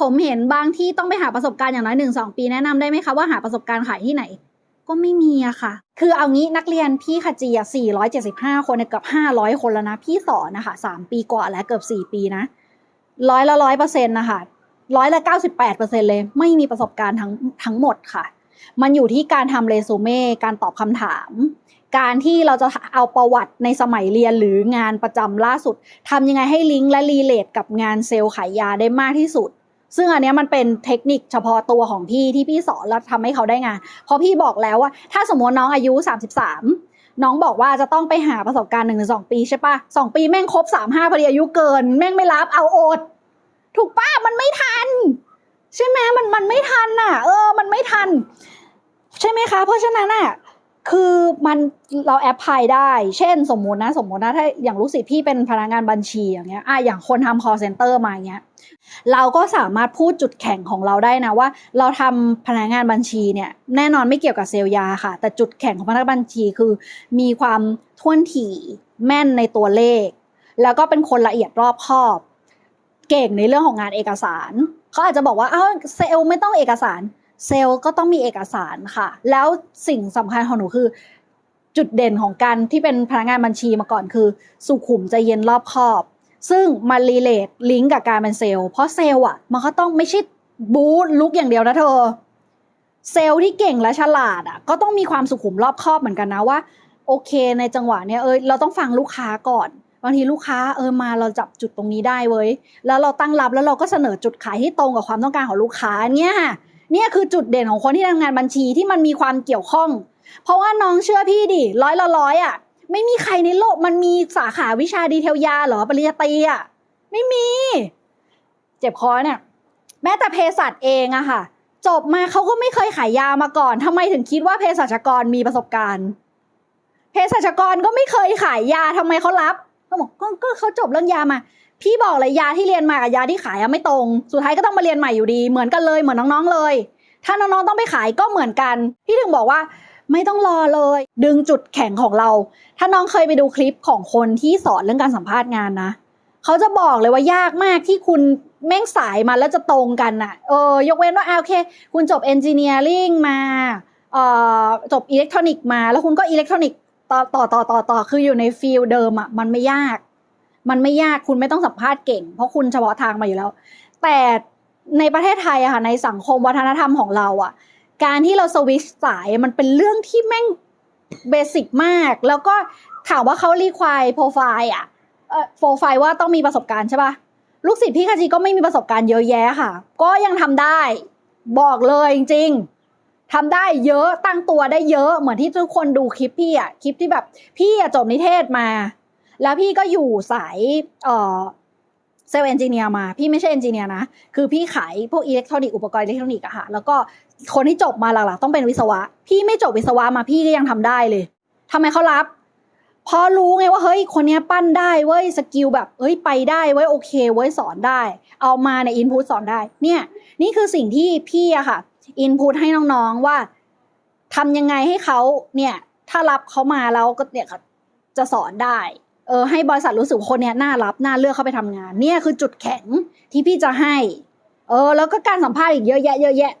ผมเห็นบางที่ต้องไปหาประสบการณ์อย่างน้อยหนึ่งสองปีแนะนำได้ไหมคะว่าหาประสบการณ์ขายที่ไหน ก็ไม่มีอะค่ะ คือเอางี้นักเรียนพี่ขจีอะ475คนเนี่ยเกือบ500คนแล้วนะ พี่สอนนะคะ3ปีกว่าแล้วเกือบ4ปีนะร้อยละร้อยเปอร์เซ็นต์นะคะร้อยละ98เปอร์เซ็นต์เลย ไม่มีประสบการณ์ทั้งทั้งหมดค่ะ มันอยู่ที่การทำเรซูเม่การตอบคำถาม การที่เราจะเอาประวัติในสมัยเรียนหรืองานประจำล่าสุดทำยังไงให้ลิงก์และรีเลทกับงานเซลล์ขายยาได้มากที่สุด ซึ่งอันเนี้ยมันเป็นเทคนิคเฉพาะตัวของพี่ที่พี่สอนแล้วทำให้เขาได้งาน เพราะพี่บอกแล้วว่า ถ้าสมมติน้องอายุ 33 น้องบอกว่าจะต้องไปหาประสบการณ์หนึ่งถึงสองปีใช่ปะสองปีแม่งครบสามห้าพอดีอายุเกิน แม่งไม่รับเอาอด ถูกปะมันไม่ทัน ใช่ไหมมันมันไม่ทันน่ะ เออ มันไม่ทัน ใช่ไหมคะ เพราะฉะนั้นน่ะ คือมันเราแอปพลายได้ เช่นสมมุตินะ สมมุตินะถ้าอย่างรู้สึกพี่เป็นพนักงานบัญชีอย่างเงี้ยอะอย่างคนทำ call center มาอย่างเงี้ย เราก็สามารถพูดจุดแข็งของเราได้นะว่า เราทำพนักงานบัญชีเนี่ยแน่นอนไม่เกี่ยวกับเซลล์ยาค่ะ แต่จุดแข็งของพนักงานบัญชีคือ มีความท่วนถี่แม่นในตัวเลข แล้วก็เป็นคนละเอียดรอบคอบ เก่งในเรื่องของงานเอกสารเขาอาจจะบอกว่าอ้าวเซลล์ไม่ต้องเอกสาร เซลล์ก็ต้องมีเอกสารค่ะ แล้วสิ่งสำคัญของหนูคือ จุดเด่นของการที่เป็นพนักงานบัญชีมาก่อนคือ สุขุมใจเย็นรอบคอบ ซึ่งมันรีเลทลิงก์กับการเป็นเซลล์เพราะเซลล์อะมันก็ต้องไม่ใช่บูธลุกอย่างเดียวนะเธอ เซลล์ที่เก่งและฉลาดอะก็ต้องมีความสุขุมรอบคอบเหมือนกันนะว่า โอเคในจังหวะเนี้ยเออเราต้องฟังลูกค้าก่อนบางทีลูกค้าเออมาเราจับจุดตรงนี้ได้เว้ยแล้วเราตั้งรับแล้วเราก็เสนอจุดขายที่ตรงกับความต้องการของลูกค้าเนี่ยค่ะ เนี่ยคือจุดเด่นของคนที่ทำงานบัญชีที่มันมีความเกี่ยวข้อง เพราะว่าน้องเชื่อพี่ดิร้อยละร้อยอะไม่มีใครในโลกมันมีสาขาวิชาดีเทลยาหรอปริญญาตรีอะไม่มี เจ็บคอเนี่ย แม้แต่เภสัชเองอะค่ะ จบมาเขาก็ไม่เคยขายยามาก่อนทำไมถึงคิดว่าเภสัชกรมีประสบการณ์เภสัชกรก็ไม่เคยขายยาทำไมเขารับเขาบอกก็เขาจบเรื่องยามา พี่บอกเลยยาที่เรียนมากับยาที่ขายอะไม่ตรง สุดท้ายก็ต้องมาเรียนใหม่อยู่ดีเหมือนกันเลยเหมือนน้องๆเลย ถ้าน้องๆต้องไปขายก็เหมือนกัน พี่ถึงบอกว่าไม่ต้องรอเลย ดึงจุดแข็งของเรา ถ้าน้องเคยไปดูคลิปของคนที่สอนเรื่องการสัมภาษณ์งานนะเขาจะบอกเลยว่ายากมากที่คุณแม่งสายมาแล้วจะตรงกันน่ะเออยกเว้นว่าอะโอเค คุณจบเอนจิเนียริงมาเอ่อจบอิเล็กทรอนิกส์มา แล้วคุณก็อิเล็กทรอนิกส์ต่อต่อต่อต่อต่อคืออยู่ในฟิลเดิมอะมันไม่ยาก มันไม่ยากคุณไม่ต้องสัมภาษณ์เก่ง เพราะคุณเฉพาะทางมาอยู่แล้ว แต่ในประเทศไทยอะค่ะในสังคมวัฒนธรรมของเราอะการที่เราสวิชสายมันเป็นเรื่องที่แม่งเบสิกมาก แล้วก็ถามว่าเขารีควายโปรไฟล์อะเออโปรไฟล์ว่าต้องมีประสบการณ์ใช่ปะลูกศิษย์พี่คาจีก็ไม่มีประสบการณ์เยอะแยะค่ะ ก็ยังทำได้ บอกเลยจริงๆทำได้เยอะตั้งตัวได้เยอะเหมือนที่ทุกคนดูคลิปพี่อะคลิปที่แบบ พี่อะจบนิเทศมา แล้วพี่ก็อยู่สายเอ่อเซลล์เอนจิเนียร์มา พี่ไม่ใช่เอนจิเนียร์นะ คือพี่ขายพวกอิเล็กทรอนิกส์อุปกรณ์อิเล็กทรอนิกส์อะค่ะ แล้วก็คนที่จบมาหลักๆต้องเป็นวิศวะ พี่ไม่จบวิศวะมาพี่ก็ยังทำได้เลยทำไมเขารับเพราะรู้ไงว่าเฮ้ยคนนี้ปั้นได้เว้ยสกิลแบบเฮ้ยไปได้เว้ยโอเคเว้ยสอนได้ เอามาในอินพุตสอนได้ เนี่ย นี่คือสิ่งที่พี่อะค่ะอินพุตให้น้องๆว่าทำยังไงให้เขาเนี่ยถ้ารับเขามาแล้วก็เนี่ยจะสอนได้ เออให้บริษัทรู้สึกว่าคนเนี้ยน่ารับน่าเลือกเข้าไปทำงาน เนี่ยคือจุดแข็งที่พี่จะให้ เออ แล้วก็การสัมภาษณ์อีกเยอะแยะเยอะแยะ